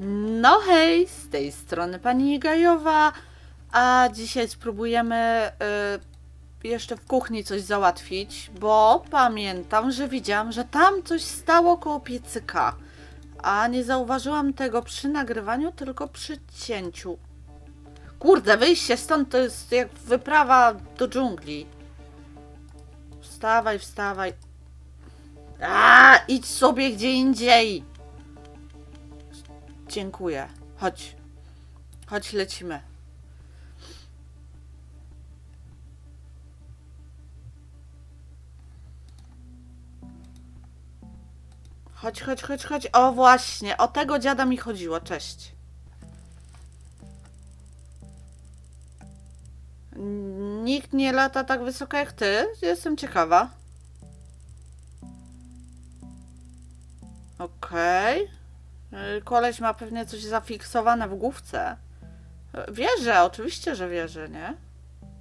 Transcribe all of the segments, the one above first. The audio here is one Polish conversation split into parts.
No hej, z tej strony pani Gajowa, a dzisiaj spróbujemy y, jeszcze w kuchni coś załatwić, bo pamiętam, że widziałam, że tam coś stało koło piecyka, a nie zauważyłam tego przy nagrywaniu, tylko przy cięciu. Kurde, wyjście stąd to jest jak wyprawa do dżungli. Wstawaj, wstawaj. A, idź sobie gdzie indziej. Dziękuję. Chodź. Chodź, lecimy. Chodź, chodź, chodź, chodź. O, właśnie. O tego dziada mi chodziło. Cześć. Nikt nie lata tak wysoko jak ty. Jestem ciekawa. Okej. Y, Koleś ma pewnie coś zafiksowane w główce. Wierzę, oczywiście, że wierzę, nie?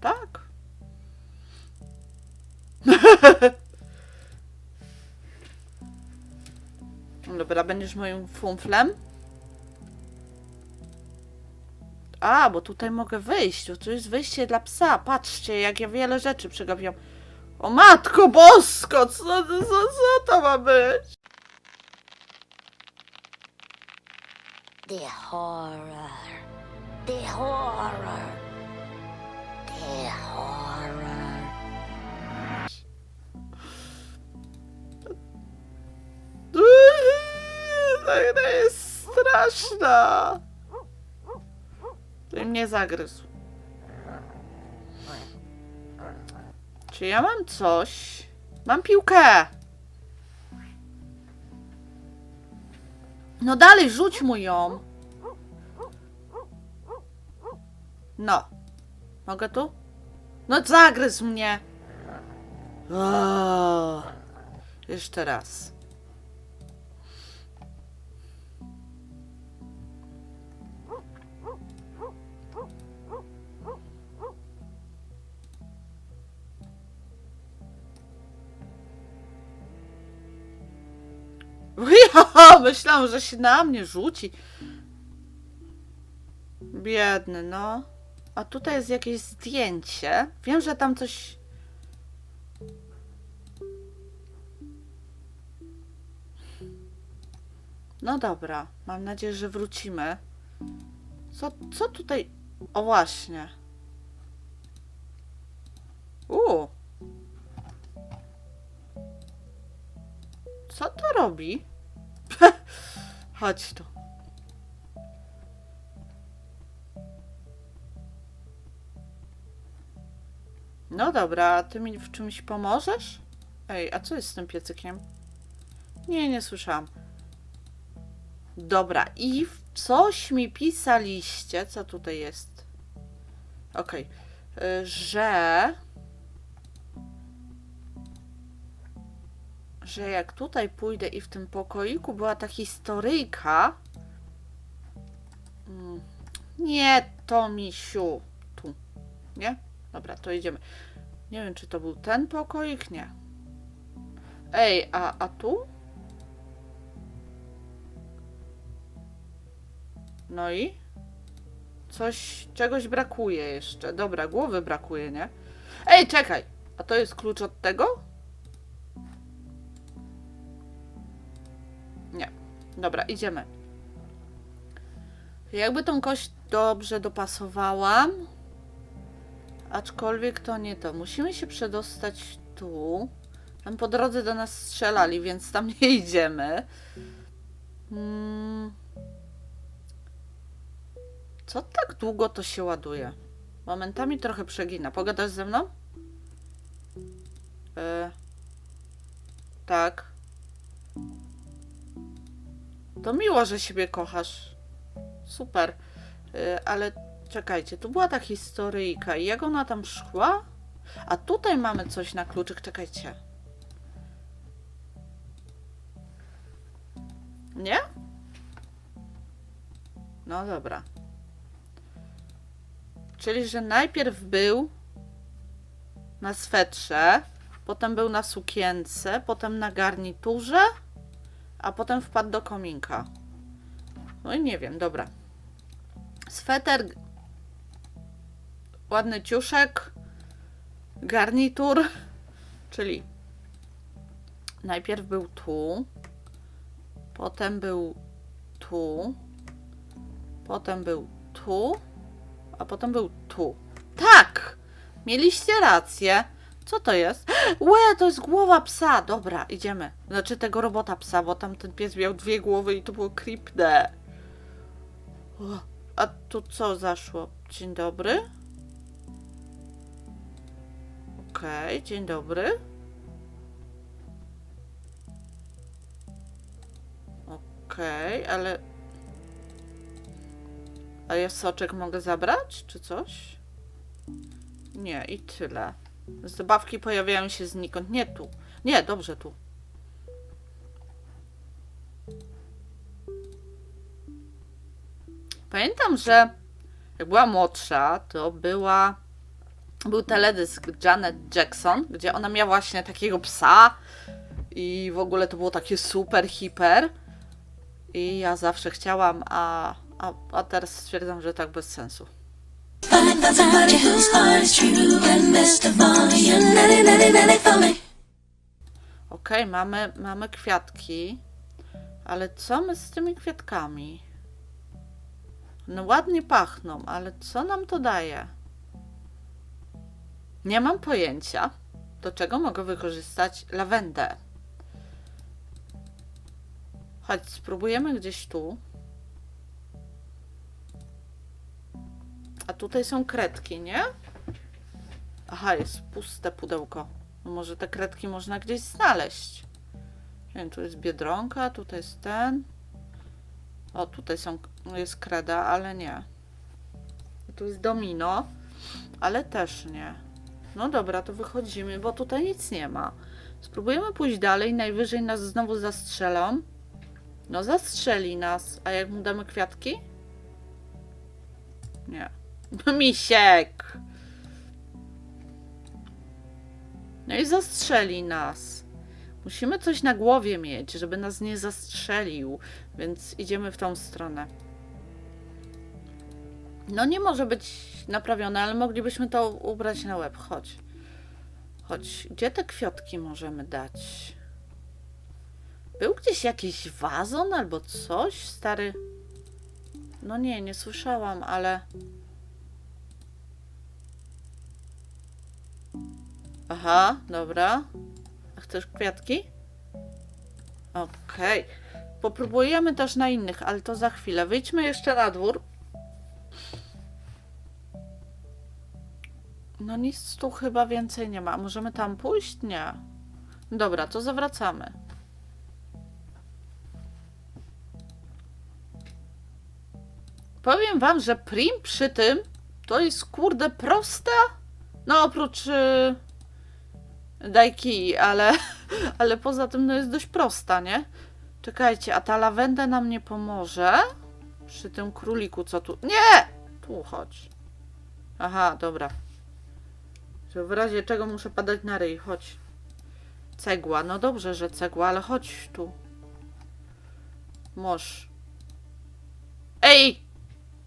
Tak. Dobra, będziesz moim fumflem? A, bo tutaj mogę wyjść. Tu jest wyjście dla psa. Patrzcie, jak ja wiele rzeczy przegapiłam. O matko bosko, co, co, co to ma być? The horror. The horror. The horror. Ta jest straszna. I mnie zagryzł. Czy ja mam coś? Mam piłkę. No dalej, rzuć mu ją. No. Mogę tu? No zagryzł mnie. O, jeszcze raz. Myślałam, że się na mnie rzuci. Biedny, no. A tutaj jest jakieś zdjęcie. Wiem, że tam coś. No dobra, mam nadzieję, że wrócimy. Co, co tutaj. O właśnie. U. Co to robi? Chodź tu. No dobra, a ty mi w czymś pomożesz? Ej, a co jest z tym piecykiem? Nie, nie słyszałam. Dobra, i coś mi pisaliście. Co tutaj jest? Okej. Y, Że. Że jak tutaj pójdę i w tym pokoiku była ta historyjka. Mm, Nie, to misiu. Tu. Nie? Dobra, to idziemy. Nie wiem, czy to był ten pokoik? Nie. Ej, a, a tu? No i? Coś, czegoś brakuje jeszcze. Dobra, głowy brakuje, nie? Ej, czekaj! A to jest klucz od tego? Dobra, idziemy. Jakby tą kość dobrze dopasowałam. Aczkolwiek to nie to. Musimy się przedostać tu. Tam po drodze do nas strzelali, więc tam nie idziemy. Hmm. Co tak długo to się ładuje? Momentami trochę przegina. Pogadasz ze mną? E, tak. To miło, że siebie kochasz. Super. E, ale czekajcie, tu była ta historyjka i jak ona tam szła? A tutaj mamy coś na kluczyk, czekajcie. Nie? No dobra. Czyli, że najpierw był na swetrze, potem był na sukience, potem na garniturze, a potem wpadł do kominka. No i nie wiem, dobra. Sweter. Ładny ciuszek. Garnitur. Czyli najpierw był tu. Potem był tu. Potem był tu. A potem był tu. Tak! Mieliście rację. Co to jest? Łe, to jest głowa psa. Dobra, idziemy. Znaczy tego robota psa, bo tam ten pies miał dwie głowy i to było creepne. A tu co zaszło? Dzień dobry. Okej, dzień dobry. Okej, ale... A ja soczek mogę zabrać, czy coś? Nie, i tyle. Zabawki pojawiają się znikąd. Nie tu. Nie, dobrze tu. Pamiętam, że jak była młodsza, to była. Był teledysk Janet Jackson, gdzie ona miała właśnie takiego psa i w ogóle to było takie super, hiper. I ja zawsze chciałam, a, a, a teraz stwierdzam, że tak bez sensu. Find Okej, mamy, mamy kwiatki, ale co my z tymi kwiatkami? No ładnie pachną, ale co nam to daje? Nie mam pojęcia, do czego mogę wykorzystać lawendę. Chodź, spróbujemy gdzieś tu. A tutaj są kredki, nie? Aha, jest puste pudełko. No może te kredki można gdzieś znaleźć. Nie wiem, tu jest biedronka, tutaj jest ten. O, tutaj są, jest kreda, ale nie. Tu jest domino, ale też nie. No dobra, to wychodzimy, bo tutaj nic nie ma. Spróbujemy pójść dalej, najwyżej nas znowu zastrzelą. No zastrzeli nas. A jak mu damy kwiatki? Nie. Misiek! No i zastrzeli nas. Musimy coś na głowie mieć, żeby nas nie zastrzelił, więc idziemy w tą stronę. No nie może być naprawione, ale moglibyśmy to ubrać na łeb. Chodź. Chodź. Gdzie te kwiatki możemy dać? Był gdzieś jakiś wazon albo coś, stary? No nie, nie słyszałam, ale... Aha, dobra. A chcesz kwiatki? Okej. Popróbujemy też na innych, ale to za chwilę. Wyjdźmy jeszcze na dwór. No nic tu chyba więcej nie ma. Możemy tam pójść? Nie. Dobra, to zawracamy. Powiem wam, że prim przy tym to jest kurde prosta. No oprócz y, Daiki, ale, ale poza tym no jest dość prosta, nie? Czekajcie, a ta lawenda nam nie pomoże? Przy tym króliku, co tu... Nie! Tu chodź. Aha, dobra. Że w razie czego muszę padać na ryj, chodź. Cegła, no dobrze, że cegła, ale chodź tu. Moż. Ej!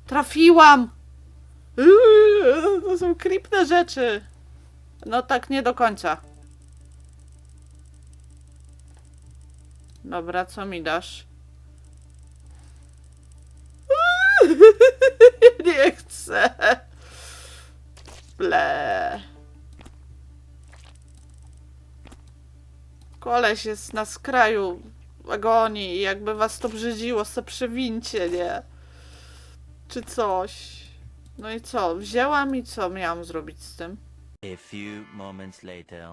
Trafiłam! Yy, To są kripne rzeczy. No tak nie do końca. Dobra, co mi dasz? Nie chcę. Ble. Koleś jest na skraju agonii i jakby was to brzydziło, se przewincie, nie? Czy coś. No i co? Wzięłam i co miałam zrobić z tym? A few moments later.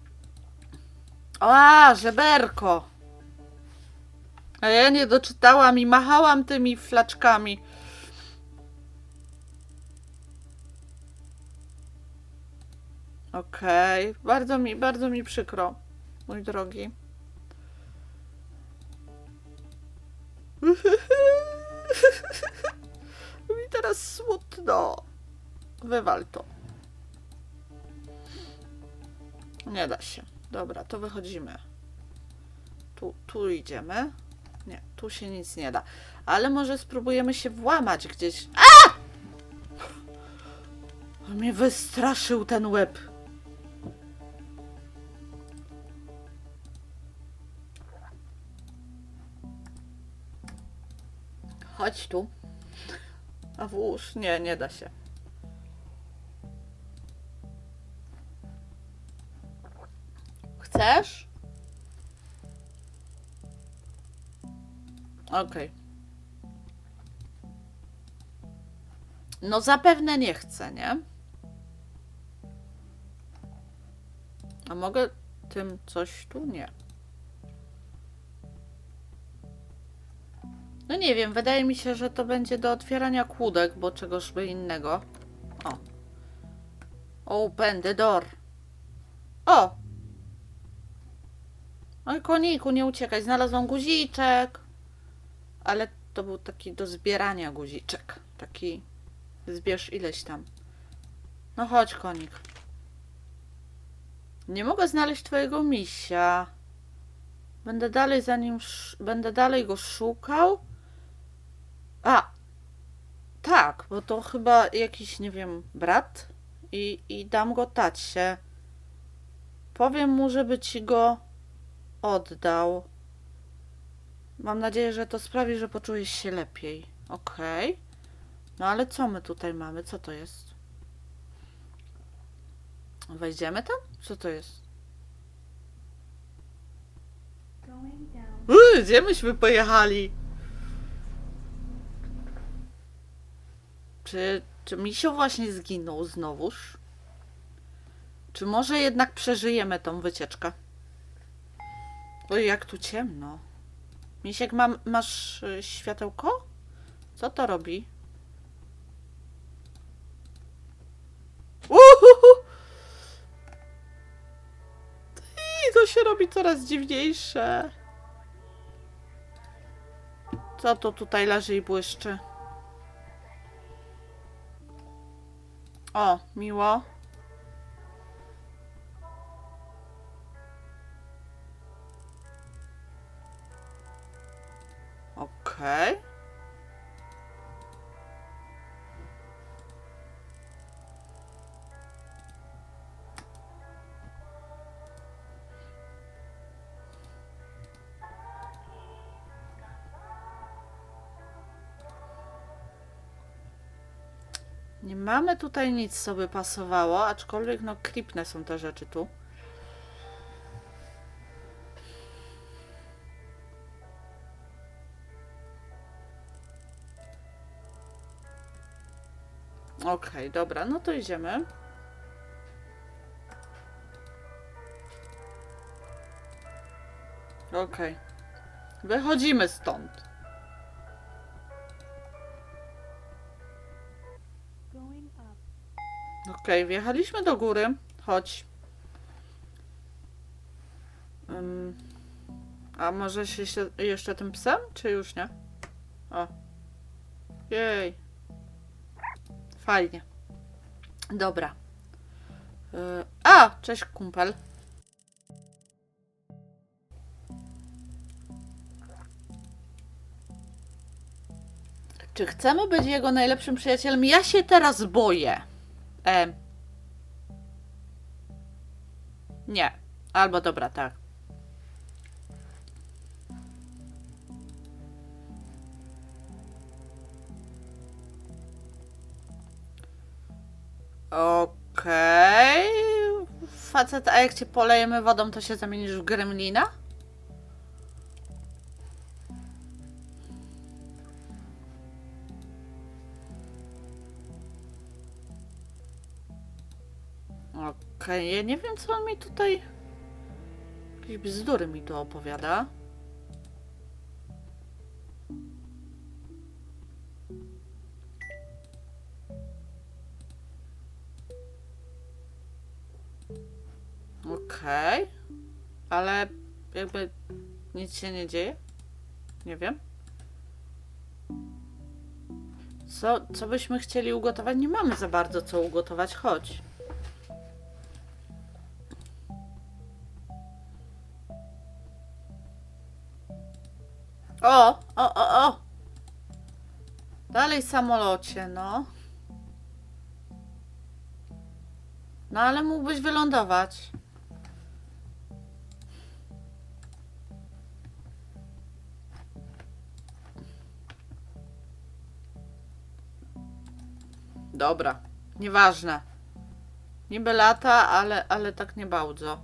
A, żeberko! A ja nie doczytałam i machałam tymi flaczkami. Okej, bardzo mi, bardzo mi przykro, mój drogi. mi teraz smutno. Wywal to. Nie da się. Dobra, to wychodzimy. Tu, tu idziemy. Nie, tu się nic nie da. Ale może spróbujemy się włamać gdzieś. A! On mnie wystraszył ten łeb. Chodź tu. A włóż? Nie, nie da się. Chcesz? Okej. No zapewne nie chcę, nie? A mogę tym coś tu? Nie. No nie wiem, wydaje mi się, że to będzie do otwierania kłódek, bo czegoż by innego. O. Open the door. O! Oj, koniku, nie uciekaj. Znalazłam guziczek. Ale to był taki do zbierania guziczek. Taki zbierz ileś tam. No chodź, konik. Nie mogę znaleźć twojego misia. Będę dalej za nim, będę dalej go szukał. A, tak, bo to chyba jakiś, nie wiem, brat i, i dam go tacie. Powiem mu, żeby ci go oddał. Mam nadzieję, że to sprawi, że poczujesz się lepiej. Okej. No ale co my tutaj mamy? Co to jest? Wejdziemy tam? Co to jest? Uy, gdzie myśmy pojechali? Czy, czy Misio właśnie zginął znowuż? Czy może jednak przeżyjemy tą wycieczkę? Oj, jak tu ciemno. Misiek, mam, masz y, światełko? Co to robi? Uhuhu! To się robi coraz dziwniejsze. Co to tutaj leży i błyszczy? O, miło. Okej. Nie mamy tutaj nic, co by pasowało, aczkolwiek no creepne są te rzeczy tu. Okej, dobra, no to idziemy. Okej. Wychodzimy stąd. Okej, wjechaliśmy do góry. Chodź. Ym, a może się, się jeszcze tym psem, czy już nie? O. Jej. Fajnie. Dobra. Y, a, cześć kumpel. Czy chcemy być jego najlepszym przyjacielem? Ja się teraz boję. E. Nie. Albo dobra, tak. Okej. Facet, a jak cię polejemy wodą, to się zamienisz w gremlina? Okej, ja nie wiem, co on mi tutaj... Jakieś bzdury mi tu opowiada. Się nie dzieje? Nie wiem. Co, co byśmy chcieli ugotować? Nie mamy za bardzo co ugotować. Chodź. O, o, o, o. dalej samolocie, no. No ale mógłbyś wylądować. Dobra, nieważne. Niby lata, ale, ale tak nie bardzo,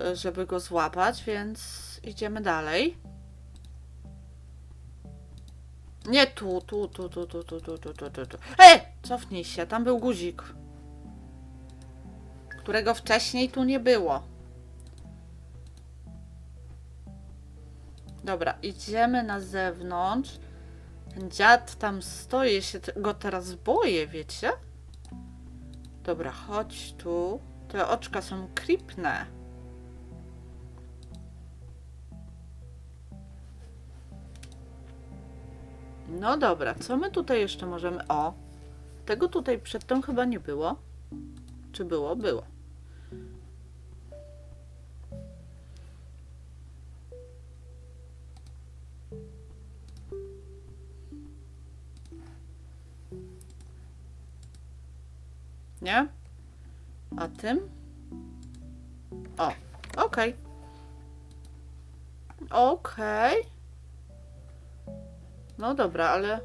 y, żeby go złapać, więc idziemy dalej. Nie tu, tu, tu, tu, tu, tu, tu, tu, tu, tu, tu. Ej! Cofnij się, tam był guzik. Którego wcześniej tu nie było. Dobra, idziemy na zewnątrz. Ten dziad tam stoi, się go teraz boję, wiecie? Dobra, chodź tu. Te oczka są creepne. No dobra, co my tutaj jeszcze możemy... O! Tego tutaj przedtem chyba nie było. Czy było? Było. Nie? A tym? O, okej. Okej. No dobra, ale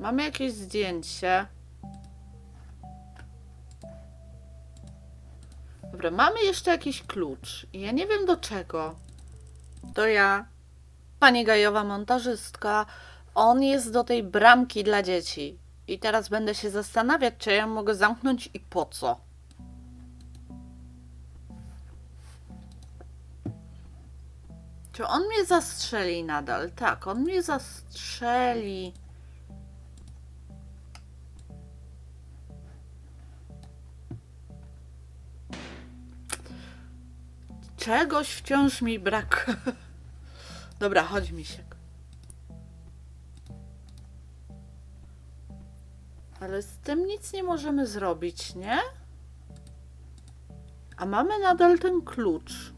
mamy jakieś zdjęcie. Dobra, mamy jeszcze jakiś klucz. I ja nie wiem do czego. To ja, pani Gajowa montażystka, on jest do tej bramki dla dzieci. I teraz będę się zastanawiać, czy ja mogę zamknąć i po co. Czy on mnie zastrzeli nadal? Tak, on mnie zastrzeli. Czegoś wciąż mi brak. Dobra, chodź misiek. Ale z tym nic nie możemy zrobić, nie? A mamy nadal ten klucz.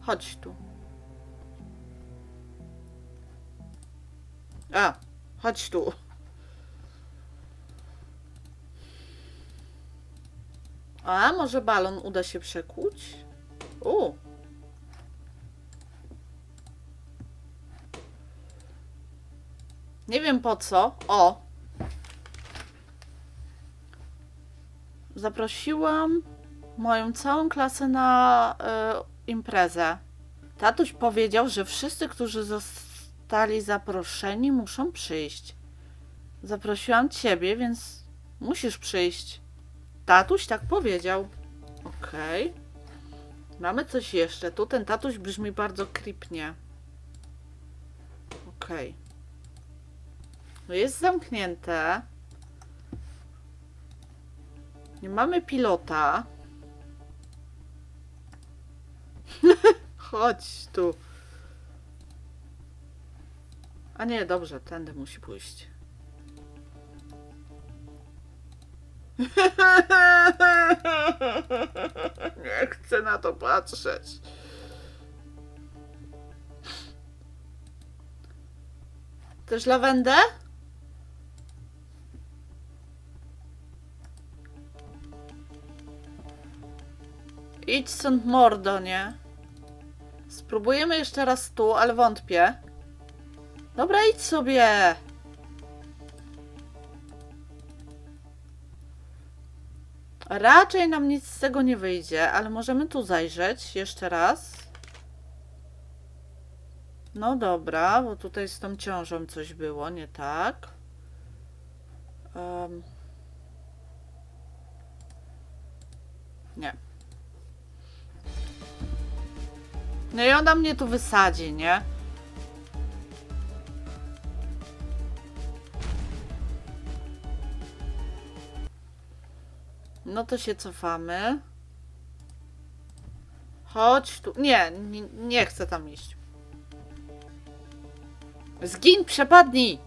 Chodź tu. A, chodź tu. A, może balon uda się przekuć? U. Nie wiem po co. O. Zaprosiłam moją całą klasę na y, imprezę. Tatuś powiedział, że wszyscy, którzy zostali zaproszeni, muszą przyjść. Zaprosiłam ciebie, więc musisz przyjść. Tatuś tak powiedział. Okej. Mamy coś jeszcze. Tu ten tatuś brzmi bardzo creepnie. Okej. No jest zamknięte. Nie mamy pilota. Chodź tu. A nie, dobrze, tędy musi pójść. Nie chcę na to patrzeć. Też lawendę? Idź stąd mordo, nie? Spróbujemy jeszcze raz tu, ale wątpię. Dobra, idź sobie. Raczej nam nic z tego nie wyjdzie, ale możemy tu zajrzeć jeszcze raz. No dobra, bo tutaj z tą ciążą coś było, nie tak? Em. No i ona mnie tu wysadzi, nie? No to się cofamy. Chodź tu. Nie, nie, nie chcę tam iść. Zgin, przepadnij!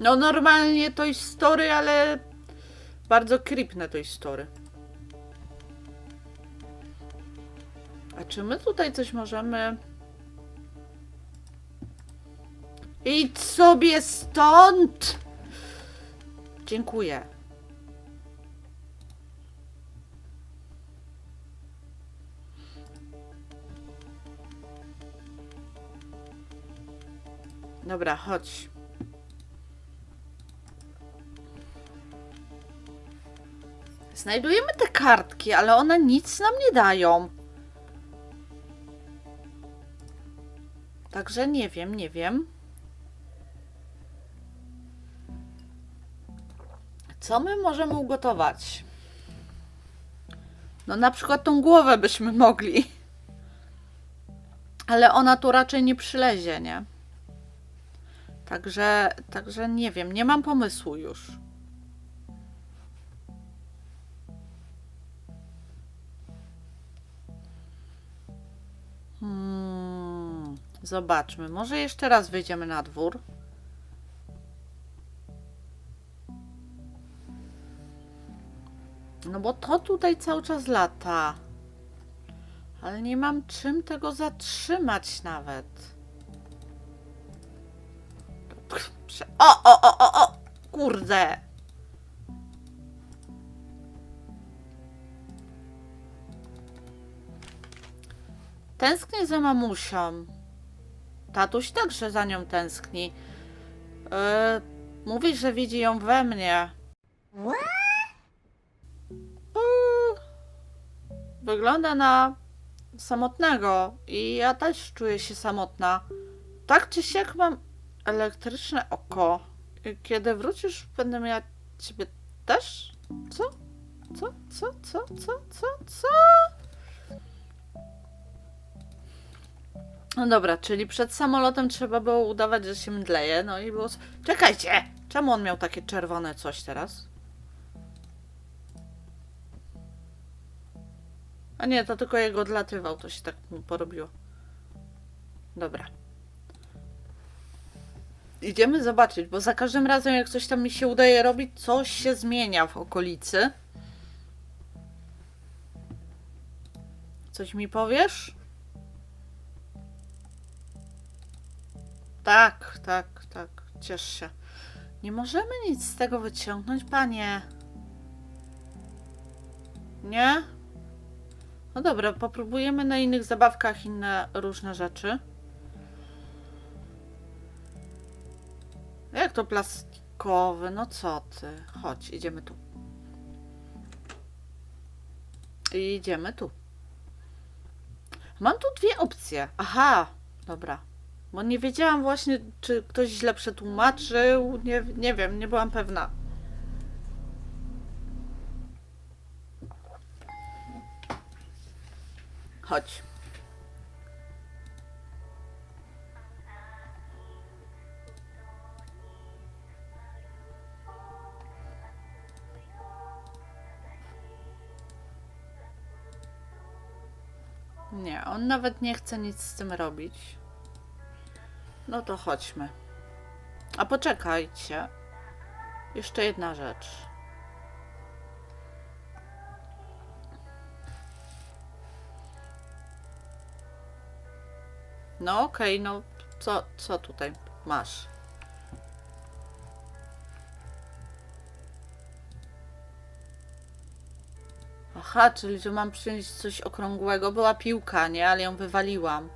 No normalnie to jest story, ale bardzo creepne to jest story. A czy my tutaj coś możemy... Idź sobie stąd! Dziękuję. Dobra, chodź. Znajdujemy te kartki, ale one nic nam nie dają. Także nie wiem, nie wiem. Co my możemy ugotować? No na przykład tą głowę byśmy mogli. Ale ona tu raczej nie przylezie, nie? Także, także nie wiem, nie mam pomysłu już. Zobaczmy. Może jeszcze raz wyjdziemy na dwór. No bo to tutaj cały czas lata. Ale nie mam czym tego zatrzymać nawet. O, o, o, o, o! Kurde! Tęsknię za mamusią. Tatuś także za nią tęskni. Yy, mówi, że widzi ją we mnie. Yy, wygląda na samotnego i ja też czuję się samotna. Tak czy siak mam elektryczne oko. Kiedy wrócisz, będę miała ciebie też? Co? Co? Co? Co? Co? Co? Co? No dobra, czyli przed samolotem trzeba było udawać, że się mdleje, no i było... Czekajcie! Czemu on miał takie czerwone coś teraz? A nie, to tylko jego odlatywał, to się tak porobiło. Dobra. Idziemy zobaczyć, bo za każdym razem jak coś tam mi się udaje robić, coś się zmienia w okolicy. Coś mi powiesz? Tak, tak, tak. Ciesz się. Nie możemy nic z tego wyciągnąć, panie. Nie? No dobra, popróbujemy na innych zabawkach inne różne rzeczy. Jak to plastikowy? No co ty? Chodź, idziemy tu. I idziemy tu. Mam tu dwie opcje. Aha, dobra. Bo nie wiedziałam właśnie, czy ktoś źle przetłumaczył. Nie, nie wiem, nie byłam pewna. Chodź. Nie, on nawet nie chce nic z tym robić. No to chodźmy. A poczekajcie. Jeszcze jedna rzecz. No okej, no co, co tutaj masz? Aha, czyli że mam przynieść coś okrągłego. Była piłka, nie? Ale ją wywaliłam.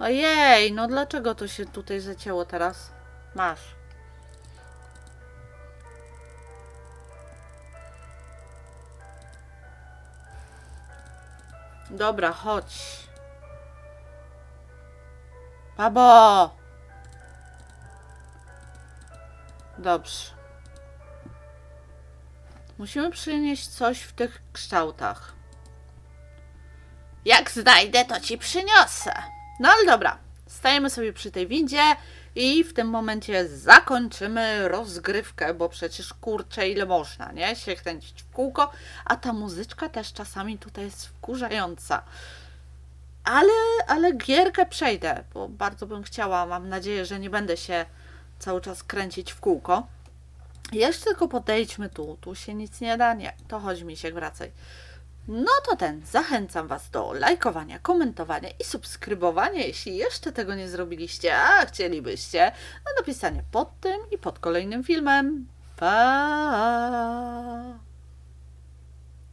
Ojej, no dlaczego to się tutaj zacięło teraz? Masz. Dobra, chodź. Babo! Dobrze. Musimy przynieść coś w tych kształtach. Jak znajdę, to ci przyniosę. No ale dobra, stajemy sobie przy tej windzie i w tym momencie zakończymy rozgrywkę, bo przecież kurczę ile można, nie? Się kręcić w kółko, a ta muzyczka też czasami tutaj jest wkurzająca. Ale, ale gierkę przejdę, bo bardzo bym chciała, mam nadzieję, że nie będę się cały czas kręcić w kółko. Jeszcze tylko podejdźmy tu, tu się nic nie da, nie, to chodź mi się wracaj. No to ten, zachęcam Was do lajkowania, komentowania i subskrybowania, jeśli jeszcze tego nie zrobiliście, a chcielibyście, no do pisania pod tym i pod kolejnym filmem. Pa!